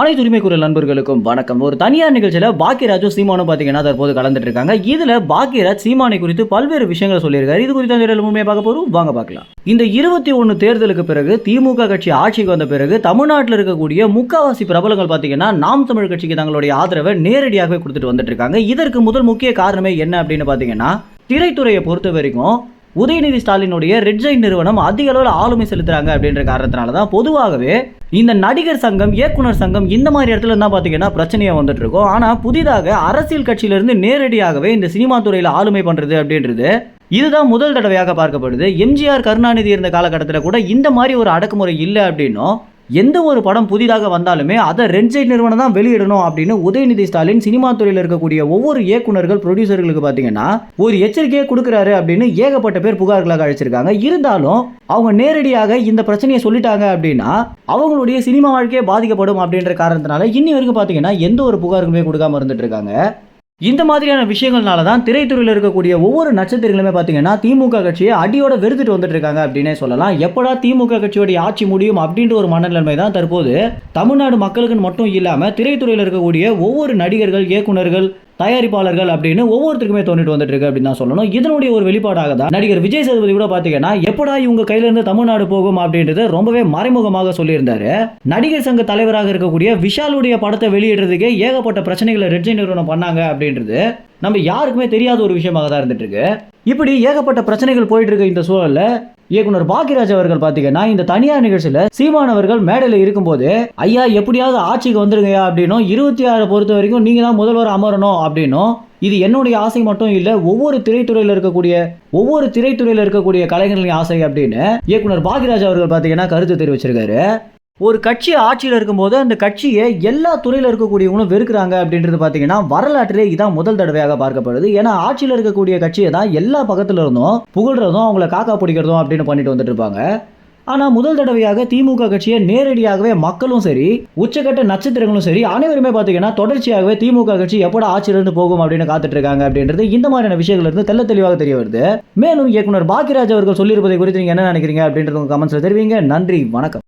அனைத்து உரிமை குரல் நண்பர்களுக்கும் வணக்கம். ஒரு தனியார் நிகழ்ச்சியில் பாக்கியராஜும் சீமானும் பார்த்தீங்கன்னா தற்போது கலந்துட்டு இருக்காங்க இதில் பாக்கியராஜ் சீமானை குறித்து பல்வேறு விஷயங்களை சொல்லியிருக்காரு. இது குறித்து அந்த உண்மையை பார்க்க போகிறோம் வாங்க பார்க்கலாம். இந்த இருபத்தி ஒன்று தேர்தலுக்கு பிறகு திமுக கட்சி ஆட்சிக்கு வந்த பிறகு தமிழ்நாட்டில் இருக்கக்கூடிய முக்காவாசி பிரபலங்கள் பார்த்தீங்கன்னா நாம் தமிழ் கட்சிக்கு தங்களுடைய ஆதரவை நேரடியாகவே கொடுத்துட்டு வந்துட்டு இருக்காங்க இதற்கு முதல் முக்கிய காரணமே என்ன அப்படின்னு பார்த்தீங்கன்னா திரைத்துறையை பொறுத்த வரைக்கும் உதயநிதி ஸ்டாலினுடைய ரெட் ஜெயின் நிறுவனம் அதிக அளவில் ஆளுமை செலுத்துறாங்க அப்படின்ற காரணத்தினால தான் பொதுவாகவே இந்த நடிகர் சங்கம் இயக்குனர் சங்கம் இந்த மாதிரி இடத்துல தான் பார்த்தீங்கன்னா பிரச்சனையாக வந்துட்டு இருக்கும். ஆனால் புதிதாக அரசியல் கட்சியிலிருந்து நேரடியாகவே இந்த சினிமா துறையில் ஆளுமை பண்ணுறது அப்படின்றது இதுதான் முதல் தடவையாக பார்க்கப்படுது. எம்ஜிஆர் கருணாநிதி இருந்த காலகட்டத்தில் கூட இந்த மாதிரி ஒரு அடக்குமுறை இல்லை அப்படின்னும் எந்த ஒரு படம் புதிதாக வந்தாலுமே அதை ரெட் நிறுவனம் தான் வெளியிடணும் அப்படின்னு உதயநிதி ஸ்டாலின் சினிமா துறையில் இருக்கக்கூடிய ஒவ்வொரு இயக்குனர்கள் ப்ரொடியூசர்களுக்கு பார்த்தீங்கன்னா ஒரு எச்சரிக்கையை கொடுக்குறாரு அப்படின்னு ஏகப்பட்ட பேர் புகார்களாக அழைச்சிருக்காங்க. இருந்தாலும் அவங்க நேரடியாக இந்த பிரச்சனையை சொல்லிட்டாங்க அப்படின்னா அவங்களுடைய சினிமா வாழ்க்கையே பாதிக்கப்படும் அப்படின்ற காரணத்தினால இன்னி வரைக்கும் பார்த்தீங்கன்னா எந்த ஒரு புகாருக்குமே கொடுக்காம இருந்துட்டு இருக்காங்க. இந்த மாதிரியான விஷயங்கள்னால தான் திரைத்துறையில் இருக்கக்கூடிய ஒவ்வொரு நட்சத்திரங்களுமே பார்த்தீங்கன்னா திமுக கட்சியை அடியோட வெறுத்துட்டு வந்துட்டு இருக்காங்க அப்படின்னே சொல்லலாம். எப்படா திமுக கட்சியோடைய ஆட்சி முடியும் அப்படின்ற ஒரு மனநிலைமை தான் தற்போது. தமிழ்நாடு மக்களுக்குன்னு மட்டும் இல்லாமல் திரைத்துறையில் இருக்கக்கூடிய ஒவ்வொரு நடிகர்கள் இயக்குனர்கள் தயாரிப்பாளர்கள் அப்படின்னு ஒவ்வொருத்தருக்குமே தோண்டிட்டு வந்துட்டு இருக்கு அப்படின்னு தான் சொல்லணும். இதனுடைய ஒரு வெளிப்பாடாக தான் நடிகர் விஜய் சேதுபதி கூட பாத்தீங்கன்னா எப்படா இவங்க கையில இருந்து தமிழ்நாடு போகும் அப்படின்றது ரொம்பவே மறைமுகமாக சொல்லியிருந்தாரு. நடிகர் சங்க தலைவராக இருக்கக்கூடிய விஷாலுடைய படத்தை வெளியிடுறதுக்கே ஏகப்பட்ட பிரச்சனைகளை ரெட்ஜி நிறுவனம் பண்ணாங்க அப்படின்றது நம்ம யாருக்குமே தெரியாத ஒரு விஷயமாக தான் இருந்துட்டு இருக்கு இப்படி ஏகப்பட்ட பிரச்சனைகள் போயிட்டு இருக்க இந்த சூழல்ல இயக்குனர் பாக்கியராஜ் அவர்கள் பார்த்தீங்கன்னா இந்த தனியார் நிகழ்ச்சியில் சீமான் அவர்கள் மேடையில் இருக்கும்போது ஐயா எப்படியாவது ஆட்சிக்கு வந்துருங்கயா அப்படின்னும் இருபத்தி ஆறு பொறுத்த வரைக்கும் நீங்கள் தான் முதல்வர் அமரணும் அப்படின்னும் இது என்னுடைய ஆசை மட்டும் இல்லை ஒவ்வொரு திரைத்துறையில் இருக்கக்கூடிய ஒவ்வொரு திரைத்துறையில் இருக்கக்கூடிய கலைஞர்களின் ஆசை அப்படின்னு இயக்குனர் பாக்கியராஜ் அவர்கள் பார்த்தீங்கன்னா கருத்து தெரிவிச்சிருக்காரு. ஒரு கட்சி ஆட்சியில் இருக்கும்போது அந்த கட்சியை எல்லா துறையில் இருக்கக்கூடியவங்களும் வெறுக்கிறாங்க அப்படின்றது பார்த்தீங்கன்னா வரலாற்றிலே இதான் முதல் தடவையாக பார்க்கப்படுது. ஏன்னா ஆட்சியில் இருக்கக்கூடிய கட்சியை தான் எல்லா பக்கத்தில் இருந்தும் புகழ்றதும் அவங்கள காக்கா பிடிக்கிறதும் அப்படின்னு பண்ணிட்டு வந்துட்டு இருப்பாங்க. ஆனால் முதல் தடவையாக திமுக கட்சியை நேரடியாகவே மக்களும் சரி உச்சக்கட்ட நட்சத்திரங்களும் சரி அனைவருமே பார்த்தீங்கன்னா தொடர்ச்சியாகவே திமுக கட்சி எப்படா ஆட்சியிலிருந்து போகும் அப்படின்னு காத்துட்டு இருக்காங்க அப்படின்றது இந்த மாதிரியான விஷயங்கள் இருந்து தெல்ல தெளிவாக தெரிய வருது. மேலும் இயக்குனர் பாக்கியராஜ் அவர்கள் சொல்லியிருப்பதை குறித்து நீங்கள் என்ன நினைக்கிறீங்க அப்படின்றது உங்கள் கமெண்ட்ஸில் தெரிவிங்க. நன்றி வணக்கம்.